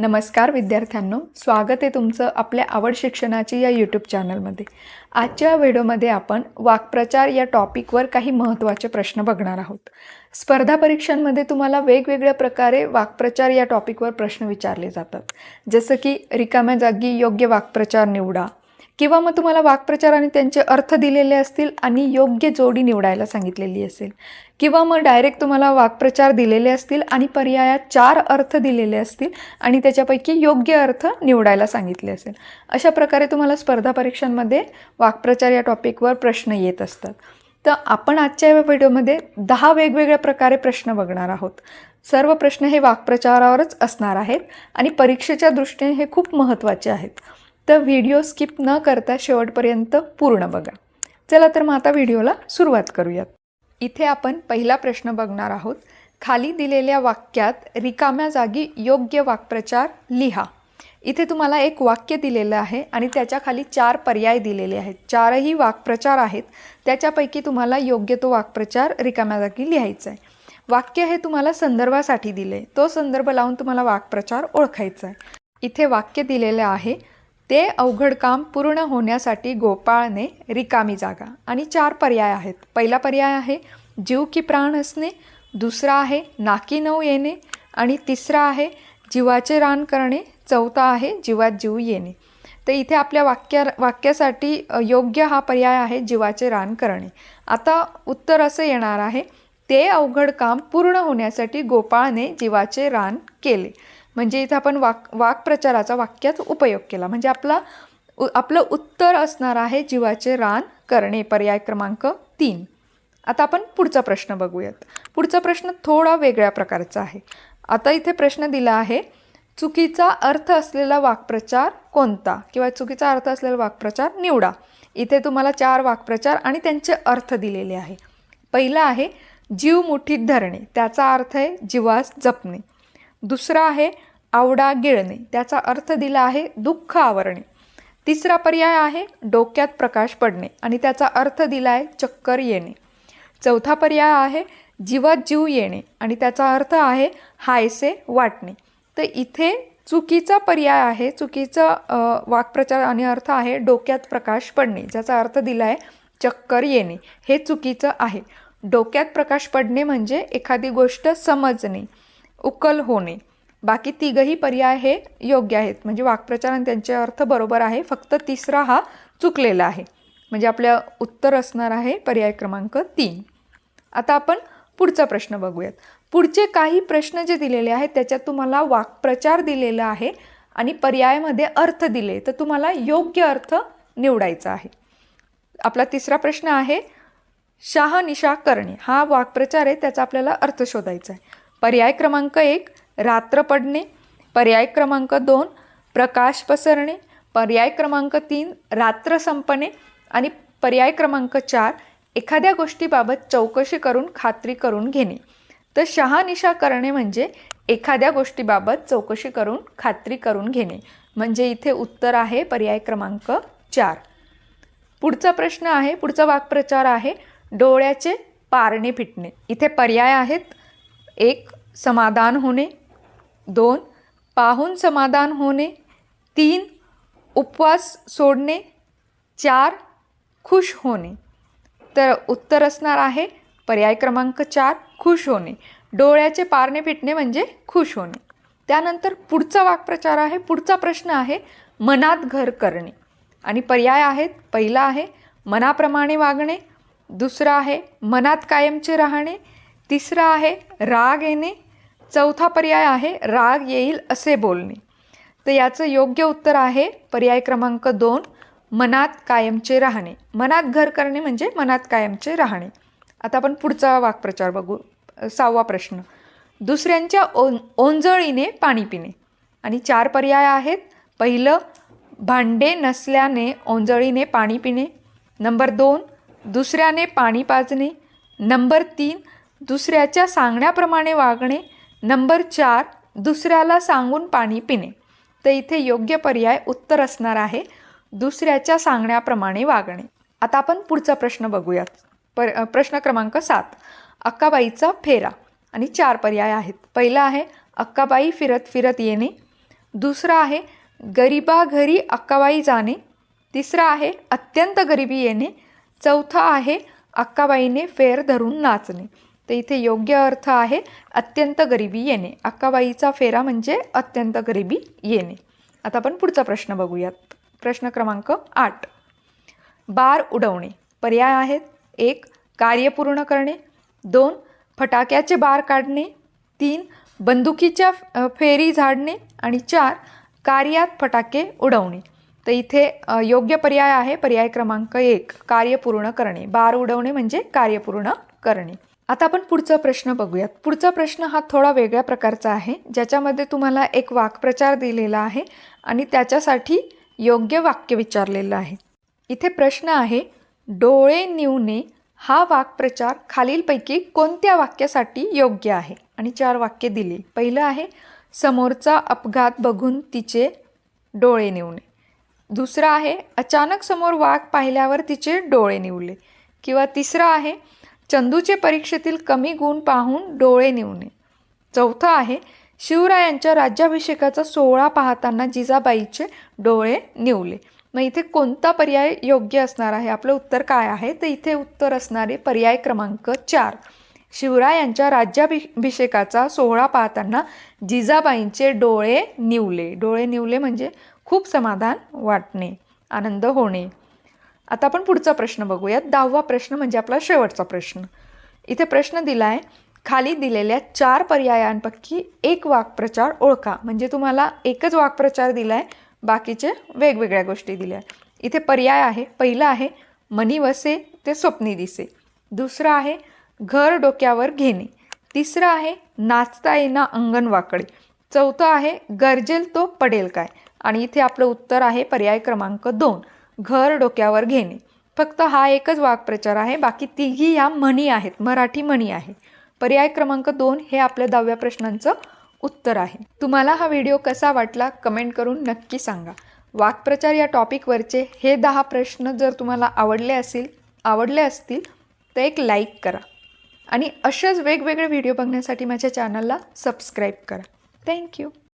नमस्कार विद्यार्थ्यांनो स्वागत आहे तुमचं आपल्या आवड शिक्षणाची या यूट्यूब चॅनलमध्ये आजच्या व्हिडिओमध्ये आपण वाक्प्रचार या टॉपिकवर काही महत्त्वाचे प्रश्न बघणार आहोत. स्पर्धा परीक्षांमध्ये तुम्हाला वेगवेगळ्या प्रकारे वाक्प्रचार या टॉपिकवर प्रश्न विचारले जातात. जसं की रिकाम्या जागी योग्य वाक्प्रचार निवडा किंवा मग तुम्हाला वाक्प्रचार आणि त्यांचे अर्थ दिलेले असतील आणि योग्य जोडी निवडायला सांगितलेली असेल. किंवा मग डायरेक्ट तुम्हाला वाक्प्रचार दिलेले असतील आणि पर्यायात चार अर्थ दिलेले असतील आणि त्याच्यापैकी योग्य अर्थ निवडायला सांगितले असेल. अशा प्रकारे तुम्हाला स्पर्धा परीक्षांमध्ये वाक्प्रचार या टॉपिकवर प्रश्न येत असतात. तर आपण आजच्या या व्हिडिओमध्ये दहा वेगवेगळ्या प्रकारे प्रश्न बघणार आहोत. सर्व प्रश्न हे वाक्प्रचारावरच असणार आहेत आणि परीक्षेच्या दृष्टीने हे खूप महत्त्वाचे आहेत. तर व्हिडिओ स्किप न करता शेवटपर्यंत पूर्ण बघा. चला तर मग आता व्हिडिओला सुरुवात करूयात. इथे आपण पहिला प्रश्न बघणार आहोत. खाली दिलेल्या वाक्यात रिकाम्या जागी योग्य वाक्प्रचार लिहा. इथे तुम्हाला एक वाक्य दिलेलं आहे आणि त्याच्याखाली चार पर्याय दिलेले आहेत. चारही वाक्प्रचार आहेत. त्याच्यापैकी तुम्हाला योग्य तो वाक्प्रचार रिकाम्या जागी लिहायचा आहे. वाक्य हे तुम्हाला संदर्भासाठी दिले. तो संदर्भ लावून तुम्हाला वाक्प्रचार ओळखायचा आहे. इथे वाक्य दिलेलं आहे ते अवघड काम पूर्ण होण्यासाठी गोपाळने रिकामी जागा. आणि चार पर्याय आहेत. पहिला पर्याय आहे जीव की प्राण असणे. दुसरा आहे नाकी नऊ येणे. आणि तिसरा आहे जीवाचे रान करणे. चौथा आहे जीवात जीव येणे. तर इथे आपल्या वाक्या वाक्यासाठी योग्य हा पर्याय आहे जीवाचे रान करणे. आता उत्तर असं येणार आहे ते अवघड काम पूर्ण होण्यासाठी गोपाळने जीवाचे रान केले. म्हणजे इथं आपण वाक वाक्प्रचाराचा वाक्यात उपयोग केला. म्हणजे आपला उ आपलं उत्तर असणार आहे जीवाचे रान करणे पर्याय क्रमांक तीन. आता आपण पुढचा प्रश्न बघूयात. पुढचा प्रश्न थोडा वेगळ्या प्रकारचा आहे. आता इथे प्रश्न दिला आहे चुकीचा अर्थ असलेला वाक्प्रचार कोणता? किंवा चुकीचा अर्थ असलेला वाक्प्रचार निवडा. इथे तुम्हाला चार वाक्प्रचार आणि त्यांचे अर्थ दिलेले आहे. पहिला आहे जीव मुठीत धरणे. त्याचा अर्थ आहे जीवास जपणे. दुसरा आहे आवडा गिळणे त्याचा अर्थ दिला आहे दुःख आवरणे. तिसरा पर्याय आहे डोक्यात प्रकाश पडणे आणि त्याचा अर्थ दिला आहे चक्कर येणे. चौथा पर्याय आहे जीवात जीव येणे आणि त्याचा अर्थ आहे हायसे वाटणे. तर इथे चुकीचा पर्याय आहे चुकीचा वाक्प्रचार आणि अर्थ आहे डोक्यात प्रकाश पडणे ज्याचा अर्थ दिला आहे चक्कर येणे. हे चुकीचं आहे. डोक्यात प्रकाश पडणे म्हणजे एखादी गोष्ट समजणे उकल होणे. बाकी तिघही पर्याय हे योग्य आहेत. म्हणजे वाक्प्रचार आणि त्यांचे अर्थ बरोबर आहे. फक्त तिसरा हा चुकलेला आहे. म्हणजे आपल्या उत्तर असणार आहे पर्याय क्रमांक तीन. आता आपण पुढचा प्रश्न बघूयात. पुढचे काही प्रश्न जे दिलेले आहेत त्याच्यात तुम्हाला वाक्प्रचार दिलेला आहे आणि पर्यायामध्ये अर्थ दिले. तर तुम्हाला योग्य अर्थ निवडायचा आहे. आपला तिसरा प्रश्न आहे शहानिशा करणे. हा वाक्प्रचार आहे त्याचा आपल्याला अर्थ शोधायचा आहे. पर्याय क्रमांक एक रात्र पडणे पर्याय क्रमांक दोन प्रकाश पसरणे पर्याय क्रमांक तीन रात्र संपणे आणि पर्याय क्रमांक चार एखाद्या गोष्टीबाबत चौकशी करून खात्री करून घेणे. तर शहानिशा करणे म्हणजे एखाद्या गोष्टीबाबत चौकशी करून खात्री करून घेणे. म्हणजे इथे उत्तर आहे पर्याय क्रमांक चार. पुढचा प्रश्न आहे पुढचा वाक्प्रचार आहे डोळ्याचे पारणे फिटणे. इथे पर्याय आहेत एक समाधान होणे दोन पाहून समाधान होणे. तीन उपवास सोडणे. चार खुश होणे. तर उत्तर असणार आहे पर्याय क्रमांक चार खुश होणे. डोळ्याचे पारणे फिटणे म्हणजे खुश होणे. त्यानंतर पुढचा वाक्प्रचार आहे पुढचा प्रश्न आहे मनात घर करणे. आणि पर्याय आहेत पहिला आहे मनाप्रमाणे वागणे. दुसरा आहे मनात कायमचे राहणे. तिसरा आहे राग येणे. चौथा पर्याय आहे राग येईल असे बोलणे. तर याचं योग्य उत्तर आहे पर्याय क्रमांक दोन मनात कायमचे राहणे. मनात घर करणे म्हणजे मनात कायमचे राहणे. आता आपण पुढचा वाक्प्रचार बघू. सहावा प्रश्न. दुसऱ्यांच्या ओं ओंजळीने पाणी पिणे. आणि चार पर्याय आहेत. पहिलं भांडे नसल्याने ओंजळीने पाणी पिणे. नंबर दोन दुसऱ्याने पाणी पाजणे. नंबर तीन दुसऱ्याच्या सांगण्याप्रमाणे वागणे. नंबर चार दुसऱ्याला सांगून पाणी पिणे. तर इथे योग्य पर्याय उत्तर असणार आहे. दुसऱ्याच्या सांगण्याप्रमाणे वागणे. आता आपण पुढचा प्रश्न बघूयात. पर प्रश्न क्रमांक सात अक्काबाईचा फेरा. आणि चार पर्याय आहेत. पहिला आहे अक्काबाई फिरत फिरत येणे. दुसरा आहे गरिबा घरी अक्काबाई जाणे. तिसरा आहे अत्यंत गरिबी येणे. चौथा आहे अक्काबाईने फेर धरून नाचणे. तर इथे योग्य अर्थ आहे अत्यंत गरिबी येणे. अक्काबाईचा फेरा म्हणजे अत्यंत गरिबी येणे. आता आपण पुढचा प्रश्न बघूयात. प्रश्न क्रमांक आठ. बार उडवणे. पर्याय आहेत. एक कार्य पूर्ण करणे. दोन फटाक्याचे बार काढणे. तीन बंदुकीच्या फेरी झाडणे. आणि चार कार्यात फटाके उडवणे. तर इथे योग्य पर्याय आहे. पर्याय क्रमांक एक कार्य पूर्ण करणे. बार उडवणे म्हणजे कार्य पूर्ण करणे. आता आपण पुढचा प्रश्न बघूयात. पुढचा प्रश्न हा थोडा वेगळ्या प्रकारचा आहे ज्याच्यामध्ये तुम्हाला एक वाक्प्रचार दिलेला आहे आणि त्याच्यासाठी योग्य वाक्य विचारलेलं आहे. इथे प्रश्न आहे डोळे निवणे हा वाक्प्रचार खालीलपैकी कोणत्या वाक्यासाठी योग्य आहे? आणि चार वाक्य दिली. पहिलं आहे समोरचा अपघात बघून तिचे डोळे निवणे दुसरं आहे अचानक समोर वाघ पाहिल्यावर तिचे डोळे निवले किंवा तिसरं आहे चंदूचे परीक्षेतील कमी गुण पाहून डोळे निवणे. चौथं आहे शिवरायांच्या राज्याभिषेकाचा सोहळा पाहताना जिजाबाईचे डोळे निवले. मग इथे कोणता पर्याय योग्य असणार आहे? आपलं उत्तर काय आहे? तर इथे उत्तर असणारे पर्याय क्रमांक चार. शिवरायांच्या राज्याभिषेकाचा सोहळा पाहताना जिजाबाईंचे डोळे निवले. डोळे निवले म्हणजे खूप समाधान वाटणे आनंद होणे. आता आपण पुढचा प्रश्न बघूयात. दहावा प्रश्न म्हणजे आपला शेवटचा प्रश्न. इथे प्रश्न दिला आहे खाली दिलेल्या चार पर्यायांपैकी एक वाक्प्रचार ओळखा. म्हणजे तुम्हाला एकच वाक्प्रचार दिला आहे बाकीचे वेगवेगळ्या गोष्टी दिल्या. आहेत इथे पर्याय आहे. पहिलं आहे मनी वसे ते स्वप्नी दिसे. दुसरं आहे घर डोक्यावर घेणे. तिसरं आहे नाचता येणं अंगण वाकडे. चौथं आहे गरजेल तो पडेल काय? आणि इथे आपलं उत्तर आहे पर्याय क्रमांक दोन. घर डोक्यावर घेणे. फक्त हा एकच वाक्प्रचार आहे बाकी तिघी ह्या म्हणी आहेत मराठी म्हणी आहे. पर्याय क्रमांक दोन हे आपल्या दहाव्या प्रश्नांचं उत्तर आहे. तुम्हाला हा व्हिडिओ कसा वाटला कमेंट करून नक्की सांगा. वाक्प्रचार या टॉपिकवरचे हे दहा प्रश्न जर तुम्हाला आवडले असतील आवडले असतील तर एक लाईक करा. आणि अशाच वेगवेगळे व्हिडिओ बघण्यासाठी माझ्या चॅनलला सबस्क्राईब करा. थँक्यू.